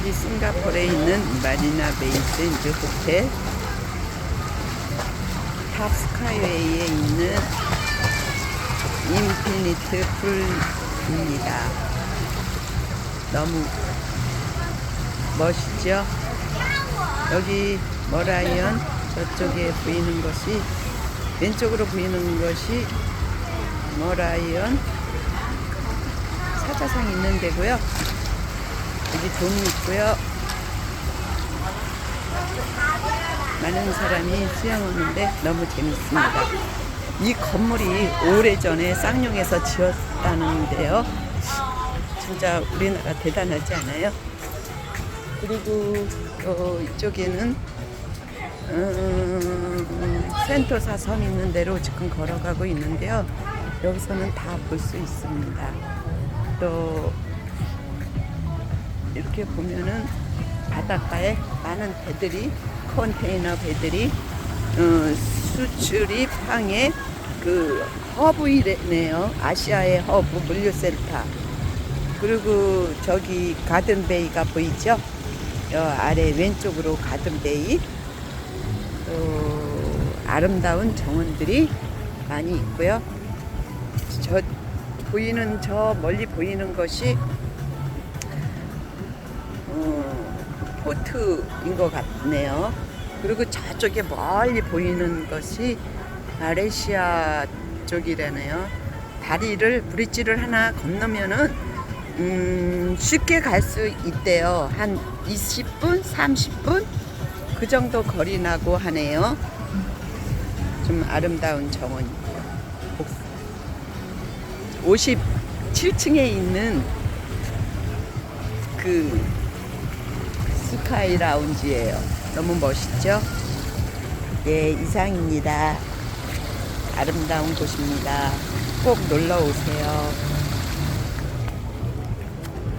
여기 싱가포르에 있는 마리나 베이 샌드 호텔 탑스카이웨이에 있는 인피니트 풀입니다. 너무 멋있죠? 여기 머라이언 저쪽에 보이는 것이 왼쪽으로 보이는 것이 머라이언 사자상 있는 데고요. 여기 돔이 있고요. 많은 사람이 수영하는데 너무 재밌습니다. 이 건물이 오래전에 쌍용에서 지었다는데요. 진짜 우리나라 대단하지 않아요? 그리고 어, 이쪽에는 음, 센토사 섬 있는 데로 지금 걸어가고 있는데요. 여기서는 다 볼 수 있습니다. 또 이렇게 보면은 바닷가에 많은 배들이 컨테이너 배들이 어, 수출입 항해 그 허브이네요. 아시아의 허브 물류센터. 그리고 저기 가든베이가 보이죠? 여 아래 왼쪽으로 가든베이. 또 아름다운 정원들이 많이 있고요. 저 보이는 저 멀리 보이는 것이 포트인 것 같네요. 그리고 저쪽에 멀리 보이는 것이 마레시아 쪽이라네요. 다리를 브릿지를 하나 건너면은 음, 쉽게 갈 수 있대요. 한 20분, 30분 그 정도 거리 나고 하네요. 좀 아름다운 정원이고요. 57층에 있는 그 스카이 라운지예요. 너무 멋있죠? 네, 이상입니다. 아름다운 곳입니다. 꼭 놀러 오세요.